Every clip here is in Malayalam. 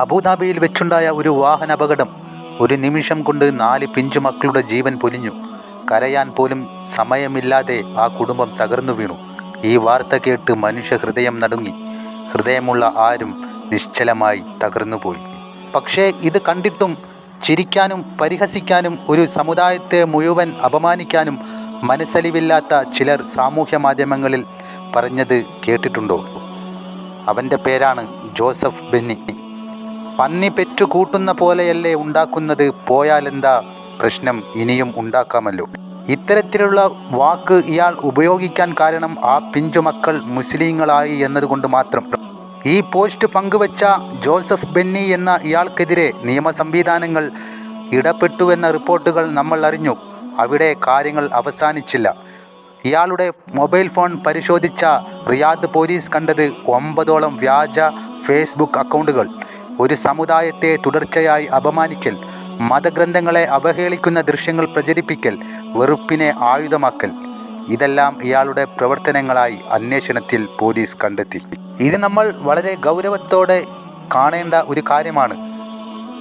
അബുദാബിയിൽ വെച്ചുണ്ടായ ഒരു വാഹന അപകടം ഒരു നിമിഷം കൊണ്ട് നാല് പിഞ്ചു മക്കളുടെ ജീവൻ പൊലിഞ്ഞു. കരയാൻ പോലും സമയമില്ലാതെ ആ കുടുംബം തകർന്നു വീണു. ഈ വാർത്ത കേട്ട് മനുഷ്യ ഹൃദയം നടുങ്ങി. ഹൃദയമുള്ള ആരും നിശ്ചലമായി തകർന്നുപോയി പക്ഷേ ഇത് കണ്ടിട്ടും ചിരിക്കാനും പരിഹസിക്കാനും ഒരു സമുദായത്തെ മുഴുവൻ അപമാനിക്കാനും മനസ്സലിവില്ലാത്ത ചിലർ സാമൂഹ്യ മാധ്യമങ്ങളിൽ പറഞ്ഞത് കേട്ടിട്ടുണ്ടോ? അവന്റെ പേരാണ് ജോസഫ് ബെന്നി. പന്നി പെറ്റു കൂട്ടുന്ന പോലെയല്ലേ ഉണ്ടാക്കുന്നത്? പോയാലെന്താ പ്രശ്നം? ഇനിയും ഉണ്ടാക്കാമല്ലോ. ഇത്തരത്തിലുള്ള വാക്ക് ഇയാൾ ഉപയോഗിക്കാൻ കാരണം ആ പിഞ്ചുമക്കൾ മുസ്ലിങ്ങളായി എന്നതുകൊണ്ട് മാത്രം. ഈ പോസ്റ്റ് പങ്കുവച്ച ജോസഫ് ബെന്നി എന്ന ഇയാൾക്കെതിരെ നിയമ സംവിധാനങ്ങൾ ഇടപെട്ടുവെന്ന റിപ്പോർട്ടുകൾ നമ്മൾ അറിഞ്ഞു. അവിടെ കാര്യങ്ങൾ അവസാനിച്ചില്ല. ഇയാളുടെ മൊബൈൽ ഫോൺ പരിശോധിച്ച റിയാദ് പോലീസ് കണ്ടത് ഒമ്പതോളം വ്യാജ ഫേസ്ബുക്ക് അക്കൗണ്ടുകൾ. ഒരു സമുദായത്തെ തുടർച്ചയായി അപമാനിക്കൽ മതഗ്രന്ഥങ്ങളെ അവഹേളിക്കുന്ന ദൃശ്യങ്ങൾ പ്രചരിപ്പിക്കൽ വെറുപ്പിനെ ആയുധമാക്കൽ. ഇതെല്ലാം ഇയാളുടെ പ്രവർത്തനങ്ങളായി അന്വേഷണത്തിൽ പോലീസ് കണ്ടെത്തി. ഇത് നമ്മൾ വളരെ ഗൗരവത്തോടെ കാണേണ്ട ഒരു കാര്യമാണ്.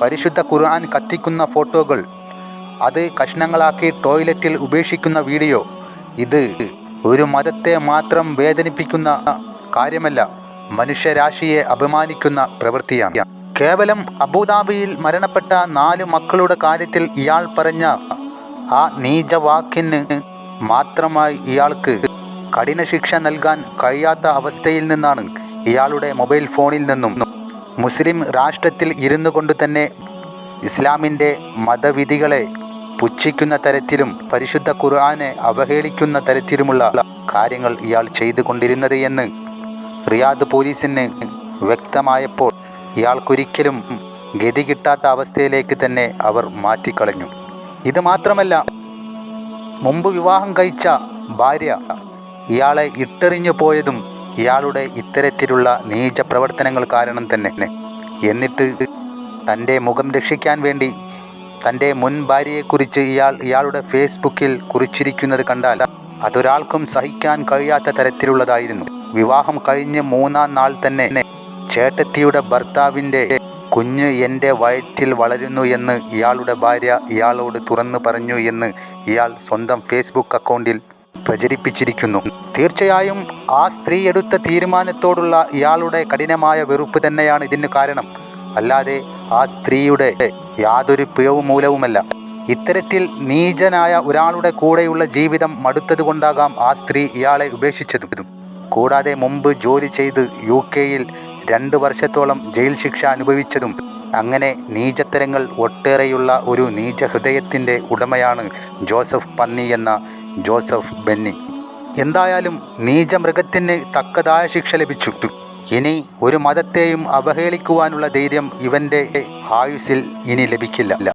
പരിശുദ്ധ ഖുർആൻ കത്തിക്കുന്ന ഫോട്ടോകൾ അത് കഷ്ണങ്ങളാക്കി ടോയ്ലറ്റിൽ ഉപേക്ഷിക്കുന്ന വീഡിയോ ഇത് ഒരു മതത്തെ മാത്രം വേദനിപ്പിക്കുന്ന കാര്യമല്ല മനുഷ്യരാശിയെ അപമാനിക്കുന്ന പ്രവൃത്തിയാണ്. കേവലം അബുദാബിയിൽ മരണപ്പെട്ട നാല് മക്കളുടെ കാര്യത്തിൽ ഇയാൾ പറഞ്ഞ ആ നീചവാക്കിന് മാത്രമായി ഇയാൾക്ക് കഠിന ശിക്ഷ നൽകാൻ കഴിയാത്ത അവസ്ഥയിൽ നിന്നാണ് ഇയാളുടെ മൊബൈൽ ഫോണിൽ നിന്നും മുസ്ലിം രാഷ്ട്രത്തിൽ ഇരുന്നു കൊണ്ട് തന്നെ ഇസ്ലാമിന്റെ മതവിധികളെ പുച്ഛിക്കുന്ന തരത്തിലും പരിശുദ്ധ ഖുർആനെ അവഹേളിക്കുന്ന തരത്തിലുമുള്ള കാര്യങ്ങൾ ഇയാൾ ചെയ്തു കൊണ്ടിരുന്നത് എന്ന് റിയാദ് പോലീസിന് വ്യക്തമായപ്പോൾ ഇയാൾക്കൊരിക്കലും ഗതി കിട്ടാത്ത അവസ്ഥയിലേക്ക് തന്നെ അവർ മാറ്റിക്കളഞ്ഞു. ഇത് മാത്രമല്ല മുമ്പ് വിവാഹം കഴിച്ച ഭാര്യ ഇയാളെ ഇട്ടെറിഞ്ഞു പോയതും ഇയാളുടെ ഇത്തരത്തിലുള്ള നീച പ്രവർത്തനങ്ങൾ കാരണം തന്നെ. എന്നിട്ട് തന്റെ മുഖം രക്ഷിക്കാൻ വേണ്ടി തന്റെ മുൻ ഭാര്യയെക്കുറിച്ച് ഇയാൾ ഇയാളുടെ ഫേസ്ബുക്കിൽ കുറിച്ചിരിക്കുന്നത് കണ്ടാൽ അതൊരാൾക്കും സഹിക്കാൻ കഴിയാത്ത തരത്തിലുള്ളതായിരുന്നു. വിവാഹം കഴിഞ്ഞ് മൂന്നാം നാൾ തന്നെ ചേട്ടത്തിയുടെ ഭർത്താവിന്റെ കുഞ്ഞ് എന്റെ വയറ്റിൽ വളരുന്നു എന്ന് ഇയാളുടെ ഭാര്യ ഇയാളോട് തുറന്നു പറഞ്ഞു എന്ന് ഇയാൾ സ്വന്തം ഫേസ്ബുക്ക് അക്കൗണ്ടിൽ പ്രചരിപ്പിച്ചിരിക്കുന്നു. തീർച്ചയായും ആ സ്ത്രീ എടുത്ത തീരുമാനത്തോടുള്ള ഇയാളുടെ കഠിനമായ വെറുപ്പ് തന്നെയാണ് ഇതിന് കാരണം. അല്ലാതെ ആ സ്ത്രീയുടെ യാതൊരു പിഴവ് മൂലവുമല്ല. ഇത്തരത്തിൽ നീചനായ ഒരാളുടെ കൂടെയുള്ള ജീവിതം മടുത്തതുകൊണ്ടാകാം ആ സ്ത്രീ ഇയാളെ ഉപേക്ഷിച്ചതും. കൂടാതെ മുമ്പ് ജോലി ചെയ്ത് യു കെയിൽ രണ്ട് വർഷത്തോളം ജയിൽ ശിക്ഷ അനുഭവിച്ചതും അങ്ങനെ നീചത്തരങ്ങൾ ഒട്ടേറെയുള്ള ഒരു നീച ഹൃദയത്തിന്റെ ഉടമയാണ് ജോസഫ് പന്നി എന്ന ജോസഫ് ബെന്നി. എന്തായാലും നീചമൃഗത്തിന് തക്കതായ ശിക്ഷ ലഭിച്ചു. ഇനി ഒരു മതത്തെയും അവഹേളിക്കുവാനുള്ള ധൈര്യം ഇവന്റെ ആയുസ്സിൽ ഇനി ലഭിക്കില്ല.